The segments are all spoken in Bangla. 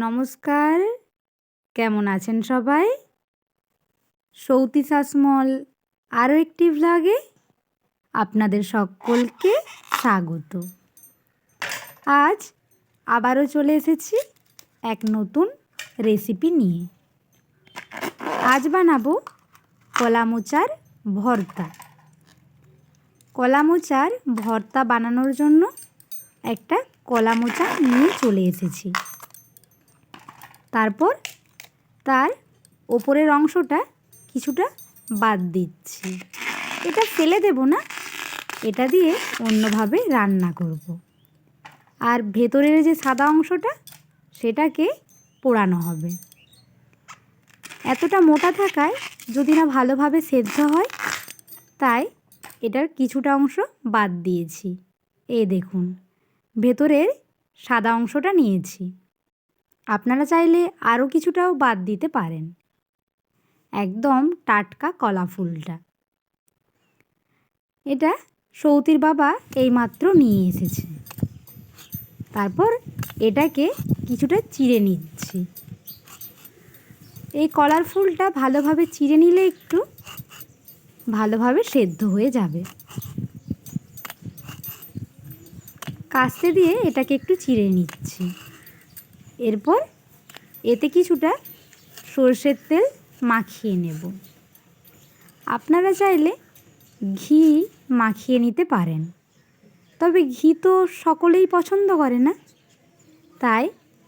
নমস্কার। কেমন আছেন সবাই? সৌতি শাসমল আরও একটি ভ্লগে আপনাদের সকলকে স্বাগত। আজ আবারও চলে এসেছি এক নতুন রেসিপি নিয়ে। আজ বানাবো কলা মোচার ভর্তা। কলা মোচার ভর্তা বানানোর জন্য একটা কলা মোচা নিয়ে চলে এসেছি। তারপর তার ওপরের অংশটা কিছুটা বাদ দিচ্ছি। এটা ফেলে দেব না, এটা দিয়ে অন্যভাবে রান্না করব। আর ভেতরের যে সাদা অংশটা, সেটাকে পোড়ানো হবে। এতটা মোটা থাকায় যদি না ভালোভাবে সেদ্ধ হয়, তাই এটার কিছুটা অংশ বাদ দিয়েছি। এই দেখুন, ভেতরের সাদা অংশটা নিয়েছি। আপনারা চাইলে আরও কিছুটাও বাদ দিতে পারেন। একদম টাটকা কলা ফুলটা। এটা সৌতির বাবা এইমাত্র নিয়ে এসেছে। তারপর এটাকে কিছুটা চিড়ে নিচ্ছি। এই কলার ফুলটা ভালোভাবে চিড়ে নিলে একটু ভালোভাবে সেদ্ধ হয়ে যাবে। কাস্তে দিয়ে এটাকে একটু চিড়ে নিচ্ছি। এরপর এতে কিছুটা সর্ষের তেল মাখিয়ে নেব। আপনারা চাইলে ঘি মাখিয়ে নিতে পারেন। তবে ঘি তো সকলেই পছন্দ করে না। তাই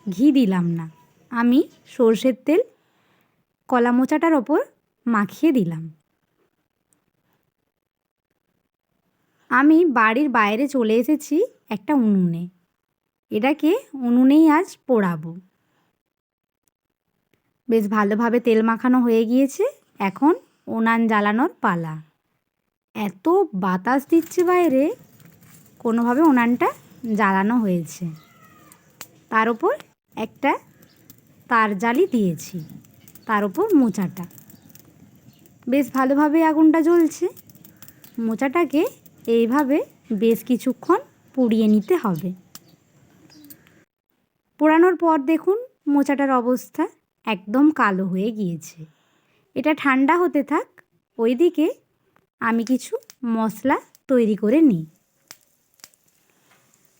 ঘি দিলাম না। আমি সর্ষের তেল কলা মোচাটার ওপর মাখিয়ে দিলাম। আমি বাড়ির বাইরে চলে এসেছি একটা উনুনে। এটাকে উনুনেই আজ পোড়াবো। বেশ ভালোভাবে তেল মাখানো হয়ে গিয়েছে, এখন উনান জ্বালানোর পালা। এত বাতাস দিচ্ছে বাইরে, কোনোভাবে উনানটা জ্বালানো হয়েছে। তার উপর একটা তার জালি দিয়েছি, তার উপর মোচাটা। বেশ ভালোভাবে আগুনটা জ্বলছে। মোচাটাকে এইভাবে বেশ কিছুক্ষণ পুড়িয়ে নিতে হবে। পোড়ানোর পর দেখুন, মোচাটার অবস্থা একদম কালো হয়ে গিয়েছে। এটা ঠান্ডা হতে থাক, ওইদিকে আমি কিছু মশলা তৈরি করে নিই।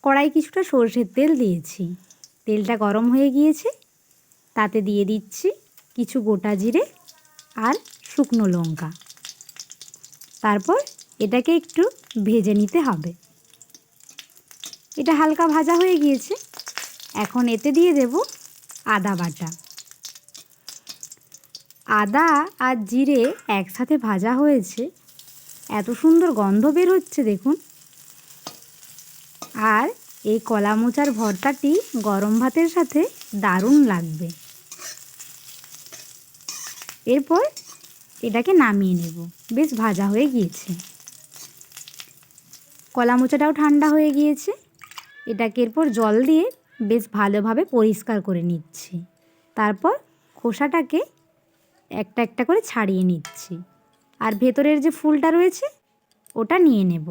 কড়াই কিছুটা সর্ষের তেল দিয়েছি। তেলটা গরম হয়ে গিয়েছে, তাতে দিয়ে দিচ্ছি কিছু গোটা জিরে আর শুকনো লঙ্কা। তারপর এটাকে একটু ভেজে নিতে হবে। এটা হালকা ভাজা হয়ে গিয়েছে এখন এতে দিয়ে দেব আদা বাটা। আদা আর জিরে একসাথে ভাজা হয়েছে। এত সুন্দর গন্ধ বের হচ্ছে দেখুন। আর এই কলা মোচার ভর্তাটি গরম ভাতের সাথে দারুণ লাগবে। এরপর এটাকে নামিয়ে নেব। বেশ ভাজা হয়ে গিয়েছে। কলা মোচাটাও ঠান্ডা হয়ে গিয়েছে। এটাকে এরপর জল দিয়ে বেশ ভালোভাবে পরিষ্কার করে নিচ্ছি। তারপর খোসাটাকে একটা একটা করে ছাড়িয়ে নিচ্ছি। আর ভেতরের যে ফুলটা রয়েছে, ওটা নিয়ে নেব।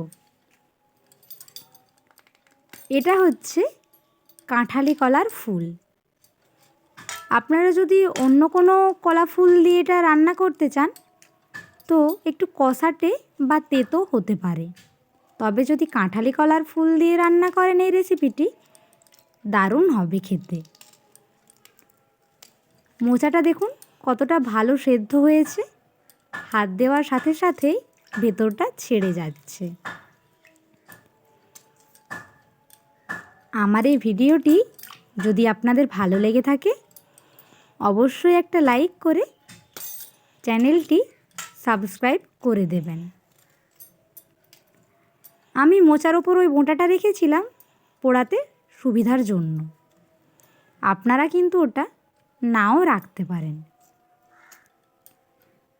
এটা হচ্ছে কাঁঠালি কলার ফুল। আপনারা যদি অন্য কোনো কলা ফুল দিয়ে এটা রান্না করতে চান, তো একটু কষাটে বা তেতো হতে পারে। তবে যদি কাঁঠালি কলার ফুল দিয়ে রান্না করেন এই রেসিপিটি দারুণ হবে খেতে। মোচাটা দেখুন কতটা ভালো সেদ্ধ হয়েছে। হাত দেওয়ার সাথে সাথেই ভেতরটা ছেড়ে যাচ্ছে। আমার এই ভিডিওটি যদি আপনাদের ভালো লেগে থাকে, অবশ্যই একটা লাইক করে চ্যানেলটি সাবস্ক্রাইব করে দেবেন। আমি মোচার ওপর ওই বোঁটাটা রেখেছিলাম পোড়াতে। সুবিধার জন্য। আপনারা কিন্তু ওটা নাও রাখতে পারেন।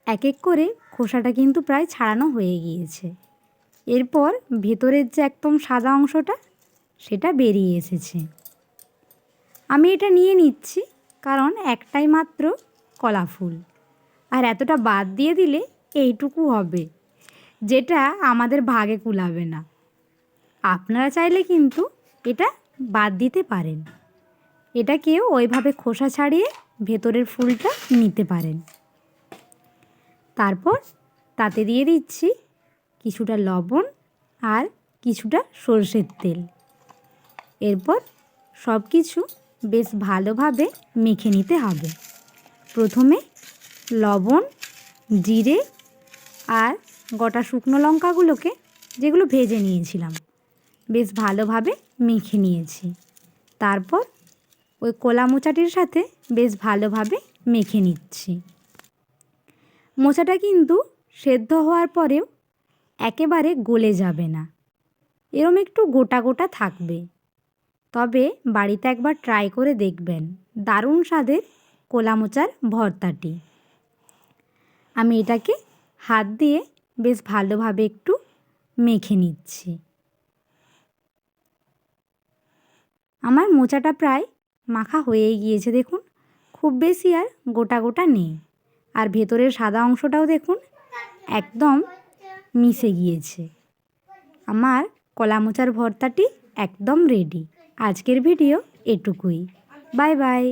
এক এক করে খোসাটা কিন্তু প্রায় ছাড়ানো হয়ে গিয়েছে। এরপর ভেতরের যে একদম সাদা অংশটা, সেটা বেরিয়ে এসেছে। আমি এটা নিয়ে নিচ্ছি কারণ একটাই মাত্র কলা ফুল। আর এতটা বাদ দিয়ে দিলে এইটুকু হবে, যেটা আমাদের ভাগে কুলাবে না। আপনারা চাইলে কিন্তু এটা বাদ দিতে পারেন। এটাকেও ওইভাবে খোসা ছাড়িয়ে ভেতরের ফুলটা নিতে পারেন। তারপর তাতে দিয়ে দিচ্ছি কিছুটা লবণ আর কিছুটা সর্ষের তেল। এরপর সব কিছু বেশ ভালোভাবে মেখে নিতে হবে। প্রথমে লবণ, জিরে আর গোটা শুকনো লঙ্কাগুলোকে যেগুলো ভেজে নিয়েছিলাম। বেশ ভালোভাবে মেখে নিয়েছি। তারপর ওই কলা মোচাটির সাথে বেশ ভালোভাবে মেখে নিচ্ছি। মোচাটা কিন্তু সেদ্ধ হওয়ার পরেও একেবারে গলে যাবে না। এরম একটু গোটা গোটা থাকবে। তবে বাড়িতে একবার ট্রাই করে দেখবেন, দারুণ স্বাদের কোলা মোচার ভর্তাটি। আমি এটাকে হাত দিয়ে বেশ ভালোভাবে একটু মেখে নিচ্ছি। আমার মোচাটা প্রায় মাখা হয়েই গিয়েছে, দেখুন। খুব বেশি আর গোটা গোটা নেই। আর ভেতরের সাদা অংশটাও দেখুন, একদম মিশে গিয়েছে। আমার কলা মোচার ভর্তাটি একদম রেডি আজকের ভিডিও এটুকুই। Bye bye